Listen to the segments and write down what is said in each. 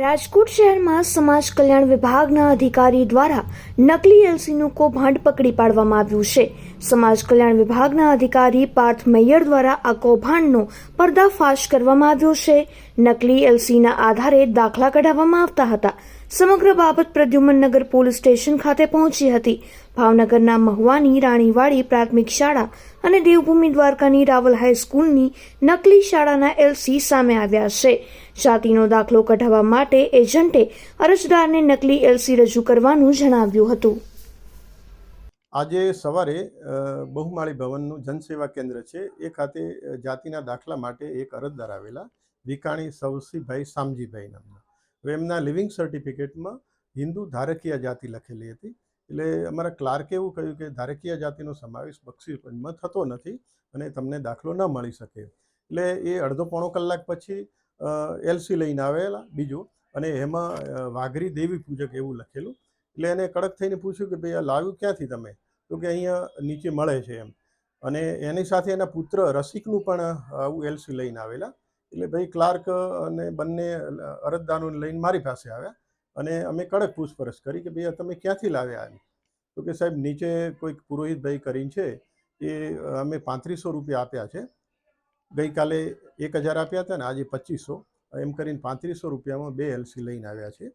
રાજકોટ શહેરમાં સમાજ કલ્યાણ વિભાગના અધિકારી દ્વારા નકલી એલસીનું કૌભાંડ પકડી પાડવામાં આવ્યું છે. સમાજ કલ્યાણ વિભાગના અધિકારી પાર્થ મૈયર દ્વારા આ કૌભાંડનો પર્દાફાશ કરવામાં આવ્યો છે. નકલી એલસીના આધારે દાખલા કઢાવવામાં આવતા હતા. સમગ્ર બાબત પ્રદ્યુમનનગર પોલીસ સ્ટેશન ખાતે પહોંચી હતી. ભાવનગરના મહુવાની રાણીવાડી પ્રાથમિક શાળા અને દેવભૂમિ દ્વારકાની રાવલ હાઈસ્કૂલની નકલી શાળાના એલસી સામે આવ્યા છે. જાતિનો દાખલો કઢાવવા માટે એજન્ટે અરજદારને નકલી એલસી રજૂ કરવાનું જણાવ્યું હતું. આજે સવારે બહુમાળી ભવનનું જનસેવા કેન્દ્ર છે. એ ખાતે જાતિના દાખલા માટે એક અરજદાર આવેલા વિકાણી સવસીભાઈ સામજીભાઈ નામના. એમના લિવિંગ સર્ટિફિકેટમાં હિન્દુ ધારકીય જાતિ લખેલી હતી. એટલે અમારા ક્લાર્કે એવું કહ્યું કે ધારકીય જાતિનો સમાવેશ બક્ષી પંચમાં થતો નથી અને તમને દાખલો ન મળી શકે. એટલે એ અડધો પોણો કલાક પછી એલસી લઈને આવેલા બીજું અને એમાં વાઘરી દેવી પૂજક એવું લખેલું. એટલે એને કડક થઈને પૂછ્યું કે ભાઈ આ લાવ્યું ક્યાંથી તમે? તો કે અહીંયા નીચે મળે છે એમ. અને એની સાથે એના પુત્ર રસિકનું પણ આવું એલસી લઈને આવેલા. એટલે ભાઈ ક્લાર્ક અને બંને અરજદારોને લઈને મારી પાસે આવ્યા અને અમે કડક પૂછપરછ કરી કે ભાઈ તમે ક્યાંથી લાવ્યા એમ. તો કે સાહેબ, નીચે કોઈક પુરોહિતભાઈ કરીને છે એ અમે પાંત્રીસો રૂપિયા આપ્યા છે. ગઈકાલે એક હજાર આપ્યા હતા ને, આજે પચીસો. એમ કરીને પાંત્રીસો રૂપિયામાં બે એલસી લઈને આવ્યા છે.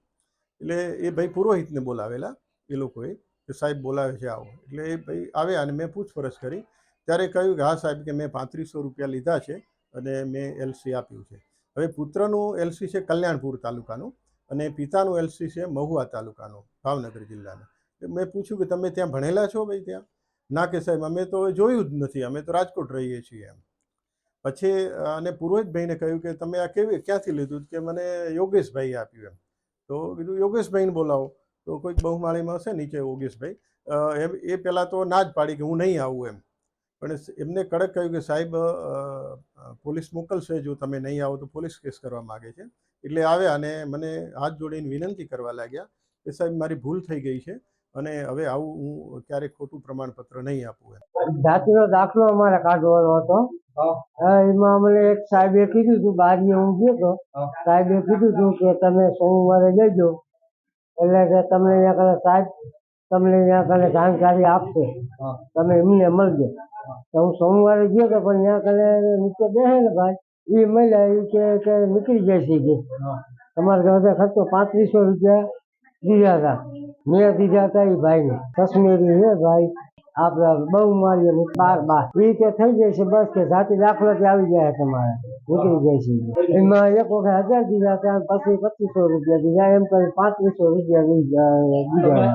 એટલે એ ભાઈ પુરોહિતને બોલાવેલા એ લોકોએ કે સાહેબ બોલાવે છે, આવો. એટલે એ ભાઈ આવ્યા અને મેં પૂછપરછ કરી. ત્યારે કહ્યું કે હા સાહેબ કે મેં પાંત્રીસો રૂપિયા લીધા છે. અને મેં એલસી આપ્યું છે. હવે પુત્રનું એલસી છે કલ્યાણપુર તાલુકાનું અને પિતાનું એલસી છે મહુવા તાલુકાનું, ભાવનગર જિલ્લાનું. મેં પૂછ્યું કે તમે ત્યાં ભણેલા છો ભાઈ ત્યાં? ના કે સાહેબ, અમે તો જોયું જ નથી, અમે તો રાજકોટ રહીએ છીએ એમ. પછી, અને પુરોહિતભાઈને કહ્યું કે તમે આ કેવી, ક્યાંથી લીધું? કે મને યોગેશભાઈ આપ્યું એમ. તો કીધું, યોગેશભાઈને બોલાવો. તો કોઈક બહુમાળીમાં હશે નીચે યોગેશભાઈ. એ પહેલાં તો ના જ પાડી કે હું નહીં આવું એમ. પણ એમને કડક કહ્યું કે સાહેબ પોલીસ મોકલશે જો તમે નહીં આવો તો પોલીસ કેસ કરવા માગે છે. એટલે આવ્યા અને મને હાથ જોડીને વિનંતી કરવા લાગ્યા કે સાહેબ મારી ભૂલ થઈ ગઈ છે અને હવે આવું હું ક્યારેય ખોટું પ્રમાણપત્ર નહીં આપું એમ. જાતિનો દાખલો અમારે કાઢવાનો હતો. હા, એમાં અમને એક સાહેબે કીધું હતું બારીએ હું ગયો હતો સાહેબે કીધું હતું કે તમે સોમવારે જજો. એટલે કે તમને અહીંયા સાહેબ તમને અહીંયા કને જાણકારી આપશે. તમે એમને મળજો. તો હું સોમવારે ગયો તો પણ ત્યાં કને નીચે બેસે ને ભાઈ એ મળ્યા એ કે કે નીકળી જશે કે તમારે ઘરે ખર્ચો પાંત્રીસો રૂપિયા દીધા હતા મેં દીધા હતા એ ભાઈને. કશ્મીરી છે ભાઈ. આપણે બહુ મારીએ બાર બાર. એ રીતે થઈ જાય છે બસ કે જાતિ દાખલો કે આવી જાય તમારે. નીકળી જાય છે એમાં એક વખત હજાર દીધા હતા પછી પચીસો રૂપિયા દીધા. એમ કરી પાંત્રીસો રૂપિયા દીધા દીધા.